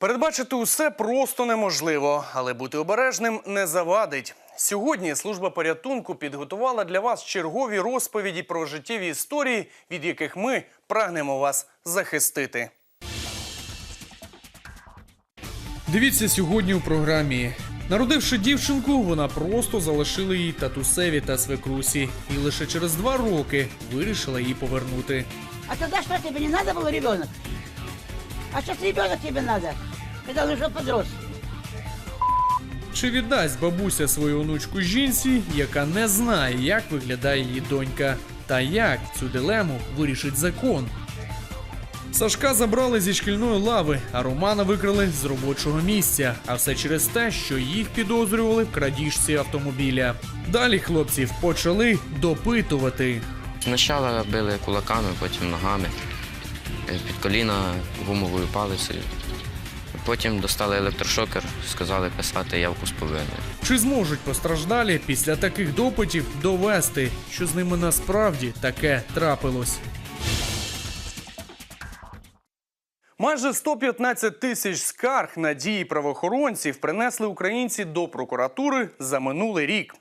Передбачити усе просто неможливо, але бути обережним не завадить. Сьогодні служба порятунку підготувала для вас чергові розповіді про життєві історії, від яких ми прагнемо вас захистити. Дивіться сьогодні у програмі. Народивши дівчинку, вона просто залишила її татусеві та свекрусі, і лише через два роки вирішила її повернути. А тогда что, тебе не надо был ребенок? А сейчас ребенок тебе надо, когда он уже подрос. Чи віддасть бабуся свою онучку жінці, яка не знає, як виглядає її донька, та як цю дилему вирішить закон? Сашка забрали зі шкільної лави, а Романа викрали з робочого місця. А все через те, що їх підозрювали в крадіжці автомобіля. Далі хлопців почали допитувати. Спочатку били кулаками, потім ногами, е, під коліна гумовою палицею. Потім достали електрошокер, сказали писати явку з повинною. Чи зможуть постраждалі після таких допитів довести, що з ними насправді таке трапилось? Майже 115 тисяч скарг на дії правоохоронців принесли українці до прокуратури за минулий рік.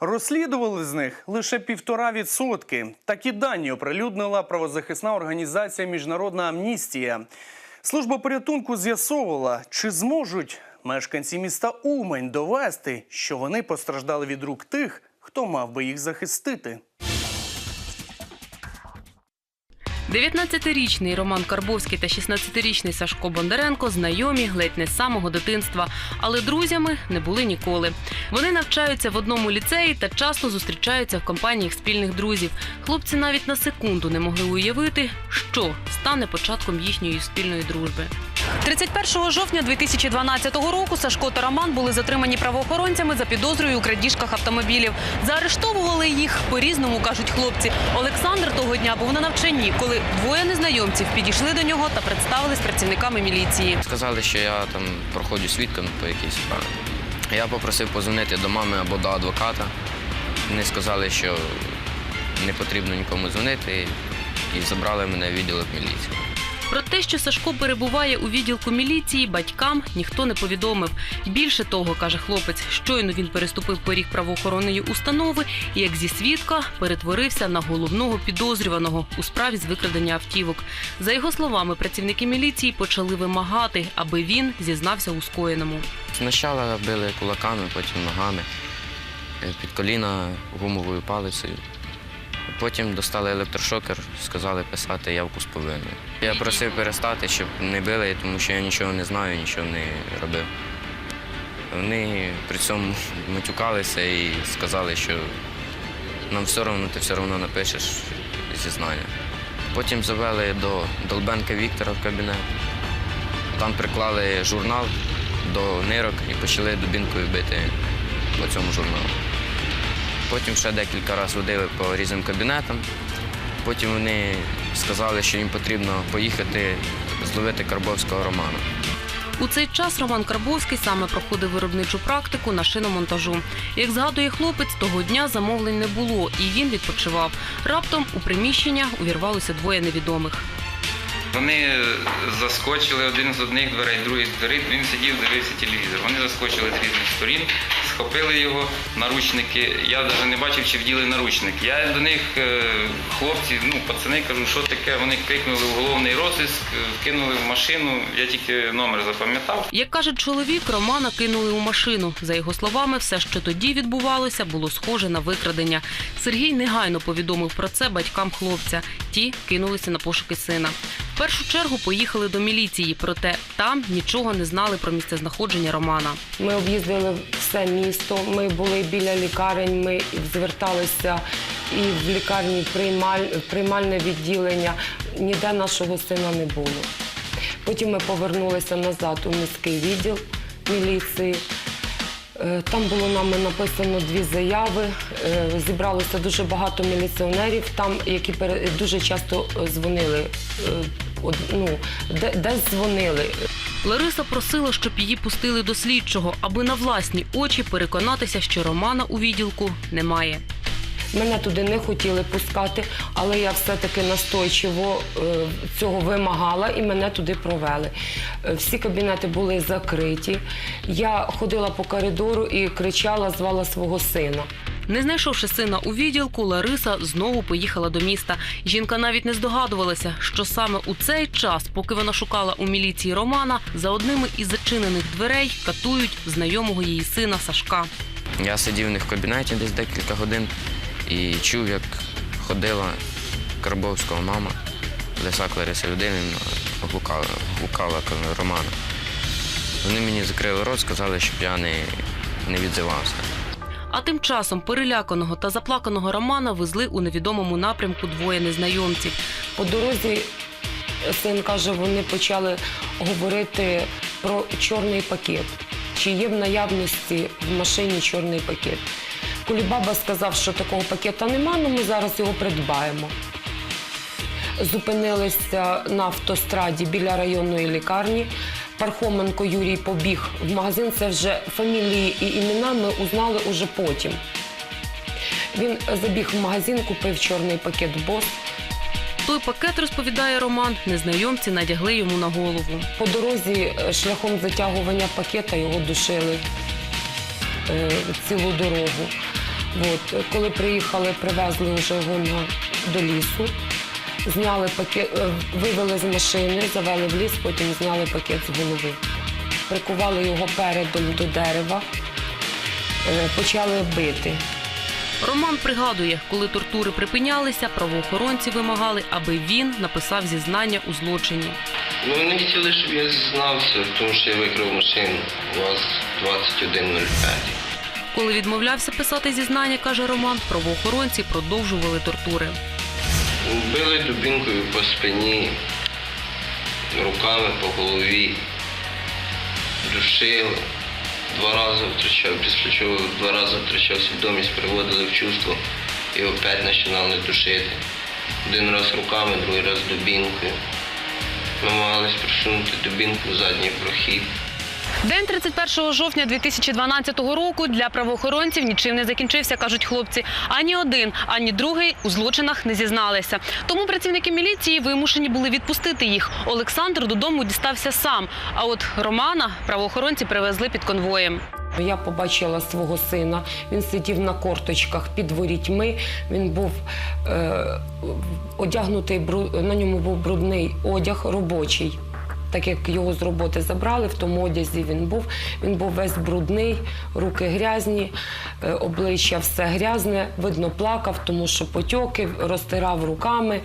Розслідували з них лише півтора відсотки. Такі дані оприлюднила правозахисна організація Міжнародна амністія. Служба порятунку з'ясовувала, чи зможуть мешканці міста Умань довести, що вони постраждали від рук тих, хто мав би їх захистити. 19-річний Роман Карбовський та 16-річний Сашко Бондаренко знайомі ледь не з самого дитинства, але друзями не були ніколи. Вони навчаються в одному ліцеї та часто зустрічаються в компаніях спільних друзів. Хлопці навіть на секунду не могли уявити, що стане початком їхньої спільної дружби. 31 жовтня 2012 року Сашко та Роман були затримані правоохоронцями за підозрою у крадіжках автомобілів. Заарештовували їх по-різному, кажуть хлопці. Олександр того дня був на навчанні, коли двоє незнайомців підійшли до нього та представились працівниками міліції. Сказали, що я там проходжу свідком по якійсь справі. Я попросив позвонити до мами або до адвоката. Вони сказали, що не потрібно нікому дзвонити, і забрали мене в відділок міліції. Про те, що Сашко перебуває у відділку міліції, батькам ніхто не повідомив. Більше того, каже хлопець, щойно він переступив поріг правоохоронної установи і, як зі свідка, перетворився на головного підозрюваного у справі з викрадення автівок. За його словами, працівники міліції почали вимагати, аби він зізнався у скоєному. Спочатку били кулаками, потім ногами, е, під коліна гумовою палицею. Потім достали електрошокер, сказали писати явку з повинною. Я просив перестати, щоб не били, тому що я нічого не знаю, нічого не робив. Вони при цьому матюкалися і сказали, що нам все одно, ти все одно напишеш зізнання. Потім завели до Долбенка Віктора в кабінет. Там приклали журнал до нирок і почали дубінкою бити по цьому журналу. Потім ще декілька разів водили по різним кабінетам. Потім вони сказали, що їм потрібно поїхати зловити Карбовського Романа. У цей час Роман Карбовський саме проходив виробничу практику на шиномонтажу. Як згадує хлопець, того дня замовлень не було, і він відпочивав. Раптом у приміщення увірвалося двоє невідомих. Вони заскочили один з одних дверей, другий з дверей. Він сидів, дивився телевізор. Вони заскочили з різних сторін, схопили його, наручники. Я навіть не бачив, чи вділи наручник. Я до них, е, хлопці, ну, пацани, кажу, що таке. Вони крикнули в головний розіск, е, кинули в машину. Я тільки номер запам'ятав. Як каже чоловік, Романа кинули у машину. За його словами, все, що тоді відбувалося, було схоже на викрадення. Сергій негайно повідомив про це батькам хлопця. Ті кинулися на пошуки сина. Першу чергу поїхали до міліції, проте там нічого не знали про місцезнаходження Романа. Ми об'їздили все місто. Ми були біля лікарень. Ми зверталися і в лікарні приймаль, приймальне відділення. Ніде нашого сина не було. Потім ми повернулися назад у міський відділ міліції. Е, Там було нами написано дві заяви. Е, Зібралося дуже багато міліціонерів, там, які дуже часто е, дзвонили. Ну, де- десь дзвонили. Лариса просила, щоб її пустили до слідчого, аби на власні очі переконатися, що Романа у відділку немає. Мене туди не хотіли пускати, але я все-таки настойчиво е, цього вимагала і мене туди провели. Е, Всі кабінети були закриті. Я ходила по коридору і кричала, звала свого сина. Не знайшовши сина у відділку, Лариса знову поїхала до міста. Жінка навіть не здогадувалася, що саме у цей час, поки вона шукала у міліції Романа, за одними із зачинених дверей катують знайомого її сина Сашка. Я сидів у них в кабінеті десь декілька годин і чув, як ходила Карбовського мама Лисак Лариса Людинівна, гукала, гукала Романа. Вони мені закрили рот, сказали, щоб я не, не відзивався. А тим часом переляканого та заплаканого Романа везли у невідомому напрямку двоє незнайомців. По дорозі син каже, вони почали говорити про чорний пакет. Чи є в наявності в машині чорний пакет? Кулібаба сказав, що такого пакета нема, але ми зараз його придбаємо. Зупинилися на автостраді біля районної лікарні. Пархоменко Юрій побіг в магазин. Це вже фамілії і імена ми узнали уже потім. Він забіг в магазин, купив чорний пакет бос. Той пакет, розповідає Роман, незнайомці надягли йому на голову. По дорозі е, шляхом затягування пакета його душили е, цілу дорогу. От, коли приїхали, привезли вже його на, до лісу, зняли пакет, е, вивели з машини, завели в ліс, потім зняли пакет з голови. Прикували його передом до дерева, е, почали бити. Роман пригадує, коли тортури припинялися, правоохоронці вимагали, аби він написав зізнання у злочині. Ну, вони хотіли, щоб я зізнався, тому що я викрав машину. У вас 21.05. Коли відмовлявся писати зізнання, каже Роман, правоохоронці продовжували тортури. Били дубінкою по спині, руками по голові, душили. Два рази втрачав, після чого два рази втрачав свідомість, приводили в чувство і опять починали душити. Один раз руками, другий раз дубінкою. Намагались просунути дубінку в задній прохід. День 31 жовтня 2012 року для правоохоронців нічим не закінчився, кажуть хлопці. Ані один, ані другий у злочинах не зізналися. Тому працівники міліції вимушені були відпустити їх. Олександр додому дістався сам. А от Романа правоохоронці привезли під конвоєм. Я побачила свого сина. Він сидів на корточках під ворітьми. Він був е, одягнутий, на ньому був брудний одяг робочий. Так як його з роботи забрали, в тому одязі він був. Він був весь брудний, руки грязні, е, обличчя все грязне. Видно, плакав, тому що потьоки, розтирав руками.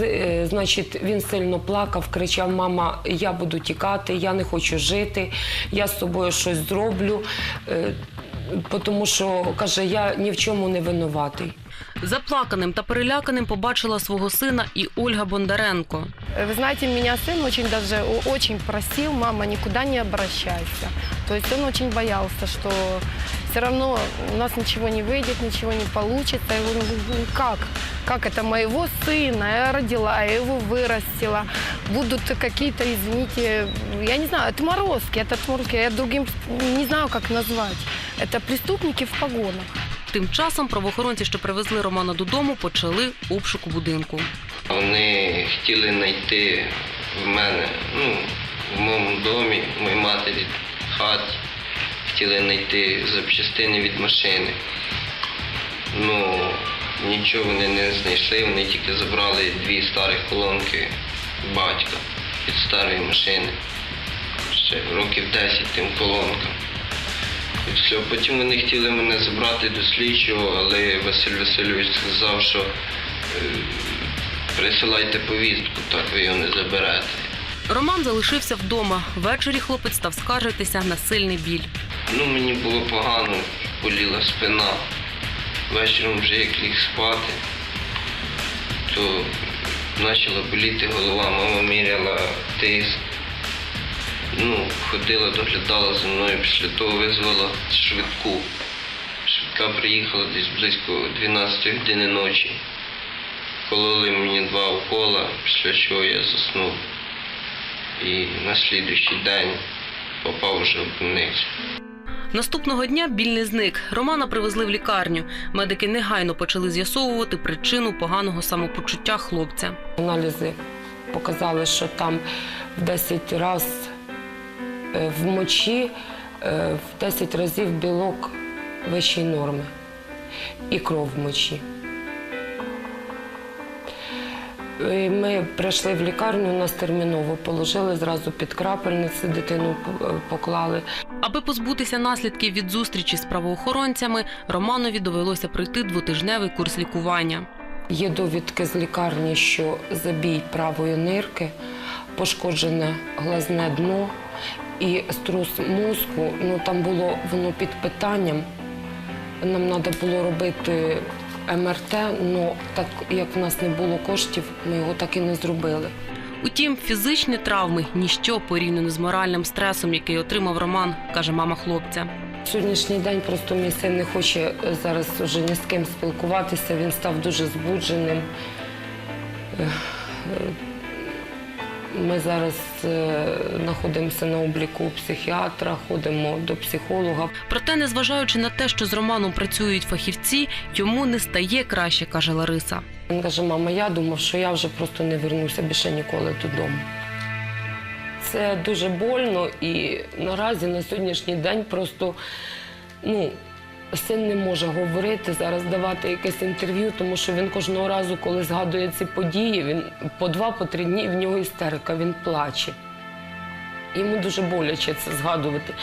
Е, Значить, він сильно плакав, кричав: Мама, я буду тікати, я не хочу жити, я з собою щось зроблю. Е, Тому що каже, я ні в чому не винуватий. Заплаканим та переляканим побачила свого сина і Ольга Бондаренко. Вы знаете, меня сын очень даже о- очень просил, мама, никуда не обращайся. То есть он очень боялся, что все равно у нас ничего не выйдет, ничего не получится. И он говорит, «Ну, как? Как это моего сына? Я родила, я его вырастила. Будут какие-то, извините, я не знаю, отморозки, это отморозки, я другим не знаю, как назвать. Это преступники в погонах. Тим часом правоохоронці, що привезли Романа додому, почали обшуку будинку. Вони хотіли знайти в мене, ну, в моєму домі, в моїй матері хаті. Хотіли знайти запчастини від машини. Ну, нічого вони не знайшли, вони тільки забрали дві старі колонки батька від старої машини. Ще років 10 тим колонкам. І все. Потім вони хотіли мене забрати до слідчого, але Василь Васильович сказав, що е, присилайте повістку, так ви його не заберете. Роман залишився вдома. Ввечері хлопець став скаржитися на сильний біль. Ну, мені було погано, боліла спина. Вечором вже як ліг спати, то почала боліти голова, мама міряла тиск. Ну, ходила, доглядала за мною, після того визвала швидку. Швидка приїхала десь близько 12 години ночі. Кололи мені два укола, після чого я заснув. І на слідуючий день попав вже в больницю. Наступного дня біль не зник. Романа привезли в лікарню. Медики негайно почали з'ясовувати причину поганого самопочуття хлопця. Аналізи показали, що там в 10 разів в мочі, е, в 10 разів білок вищої норми і кров в мочі. Ми прийшли в лікарню, нас терміново положили, зразу під крапельниці дитину е, поклали. Аби позбутися наслідків від зустрічі з правоохоронцями, Романові довелося пройти двотижневий курс лікування. Є довідки з лікарні, що забій правої нирки, пошкоджене глазне дно і струс мозку. Ну там було воно під питанням. Нам треба було робити МРТ, але так як в нас не було коштів, ми його так і не зробили. Утім, фізичні травми ніщо порівняно з моральним стресом, який отримав Роман, каже мама хлопця. Сьогоднішній день просто мій син не хоче зараз вже ні з ким спілкуватися. Він став дуже збудженим. Ми зараз е, знаходимося на обліку психіатра, ходимо до психолога. Проте, незважаючи на те, що з Романом працюють фахівці, йому не стає краще, каже Лариса. Він каже, мама, я думав, що я вже просто не вернуся більше ніколи додому. Це дуже больно і наразі на сьогоднішній день просто ну, син не може говорити зараз, давати якесь інтерв'ю, тому що він кожного разу, коли згадує ці події, він по два-по три дні в нього істерика, він плаче. Йому дуже боляче це згадувати.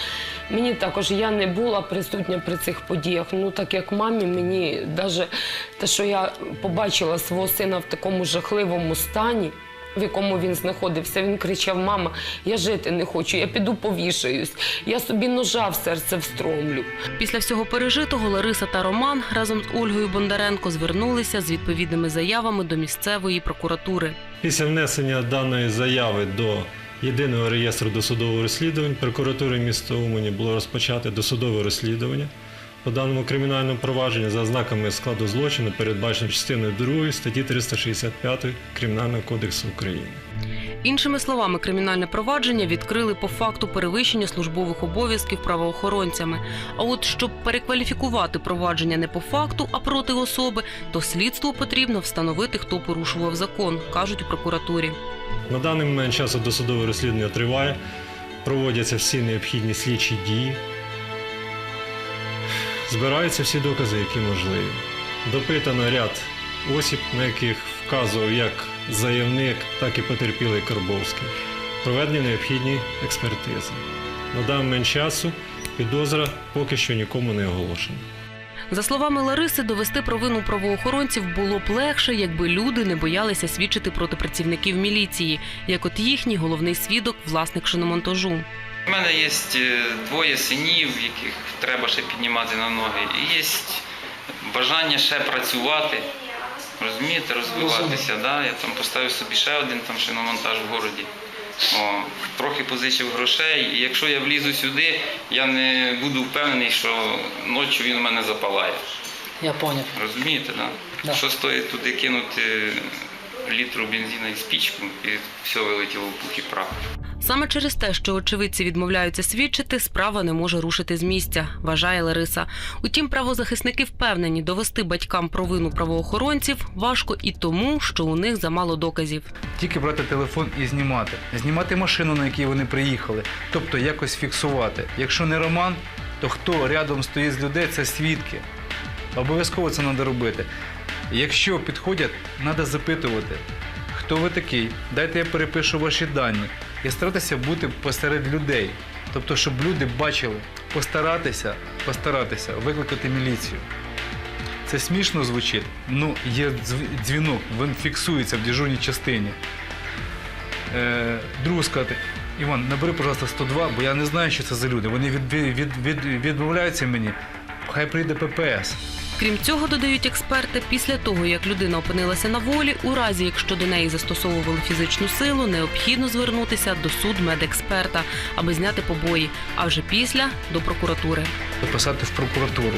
Мені також я не була присутня при цих подіях. Ну так як мамі, мені навіть те, що я побачила свого сина в такому жахливому стані, в якому він знаходився, він кричав: Мама, я жити не хочу, я піду повішаюсь, я собі ножа в серце встромлю. Після всього пережитого Лариса та Роман разом з Ольгою Бондаренко звернулися з відповідними заявами до місцевої прокуратури. Після внесення даної заяви до єдиного реєстру досудових розслідувань прокуратури міста Умані було розпочати досудове розслідування по даному кримінальному провадженню за ознаками складу злочину, передбаченим частиною 2 статті 365 Кримінального кодексу України. Іншими словами, кримінальне провадження відкрили по факту перевищення службових обов'язків правоохоронцями. А от щоб перекваліфікувати провадження не по факту, а проти особи, то слідству потрібно встановити, хто порушував закон, кажуть у прокуратурі. На даний момент часу досудове розслідування триває, проводяться всі необхідні слідчі дії, збираються всі докази, які можливі. Допитано ряд осіб, на яких вказував як заявник, так і потерпілий Карбовський. Проведені необхідні експертизи. На даний часу підозра поки що нікому не оголошена. За словами Лариси, довести провину правоохоронців було б легше, якби люди не боялися свідчити проти працівників міліції, як от їхній головний свідок, власник шиномонтажу. У мене є е, двоє синів, яких треба ще піднімати на ноги. І є бажання ще працювати, розумієте, розвиватися. Да? Я там поставив собі ще один там шиномонтаж в городі. О, трохи позичив грошей, і якщо я влізу сюди, я не буду впевнений, що ночі він у мене запалає. Я понял. Розумієте, да? Да. Що стоїть туди кинути літру бензину і спічку, і все вилетіло в пух і прах. Саме через те, що очевидці відмовляються свідчити, справа не може рушити з місця, вважає Лариса. Утім, правозахисники впевнені, довести батькам провину правоохоронців важко і тому, що у них замало доказів. Тільки брати телефон і знімати. Знімати машину, на якій вони приїхали. Тобто якось фіксувати. Якщо не роман, то хто рядом стоїть з людей, це свідки. Обов'язково це треба робити. Якщо підходять, треба запитувати, хто ви такий, дайте я перепишу ваші дані. І старатися бути посеред людей. Тобто, щоб люди бачили, постаратися, постаратися викликати міліцію. Це смішно звучить. Ну, є дзвінок, він фіксується в дежурній частині. Е, другу сказати, Іван, набери, пожалуйста, 102, бо я не знаю, що це за люди. Вони від, від, від, відмовляються мені. Хай прийде ППС. Крім цього, додають експерти, після того як людина опинилася на волі, у разі якщо до неї застосовували фізичну силу, необхідно звернутися до суд медексперта, аби зняти побої, а вже після до прокуратури. Писати в прокуратуру.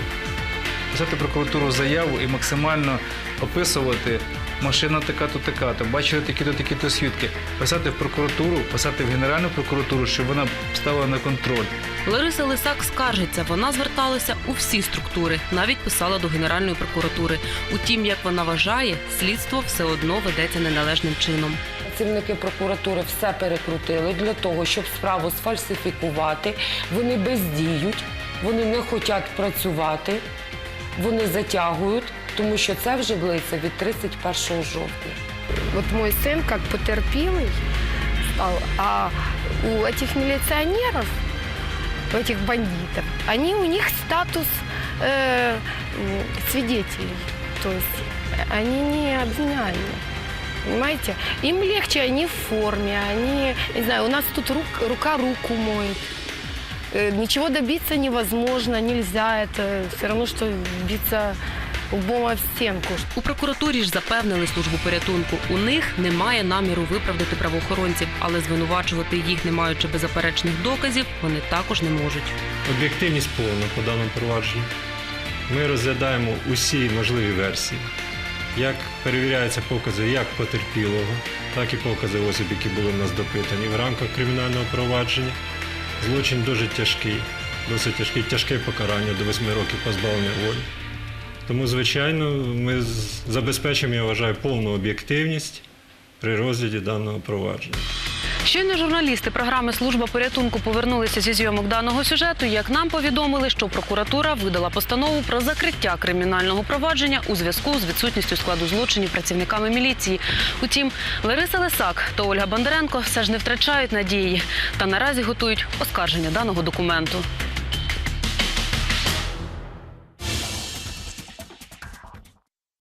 Писати прокуратуру заяву і максимально описувати машина така-то, така-то, бачили такі-то, такі-то свідки. Писати в прокуратуру, писати в Генеральну прокуратуру, щоб вона стала на контроль. Лариса Лисак скаржиться, вона зверталася у всі структури, навіть писала до Генеральної прокуратури. Утім, як вона вважає, слідство все одно ведеться неналежним чином. Працівники прокуратури все перекрутили для того, щоб справу сфальсифікувати. Вони бездіють, вони не хочуть працювати, вони затягують, тому що це вже длиться від 31 жовтня. Вот мой сын как потерпелый стал, а у этих милиционеров, у этих бандитов, они у них статус э, м, свидетелей. То есть они не обвиняемые. Понимаете? Им легче, они в форме, они, не знаю, у нас тут рук- рука руку моет. Э, Ничего добиться невозможно, нельзя. Это все равно, что биться лбом об стенку. У прокуратурі ж запевнили службу порятунку. У них немає наміру виправдати правоохоронців, але звинувачувати їх, не маючи беззаперечних доказів, вони також не можуть. Об'єктивність повна по даному провадженню. Ми розглядаємо усі можливі версії. Як перевіряються покази як потерпілого, так і покази осіб, які були в нас допитані в рамках кримінального провадження. Злочин дуже тяжкий, досить тяжкий, тяжке покарання до 8 років позбавлення волі. Тому, звичайно, ми забезпечимо, я вважаю, повну об'єктивність при розгляді даного провадження. Щойно журналісти програми Служба порятунку повернулися зі зйомок даного сюжету. Як нам повідомили, що прокуратура видала постанову про закриття кримінального провадження у зв'язку з відсутністю складу злочинів працівниками міліції. Утім, Лариса Лисак та Ольга Бондаренко все ж не втрачають надії та наразі готують оскарження даного документу.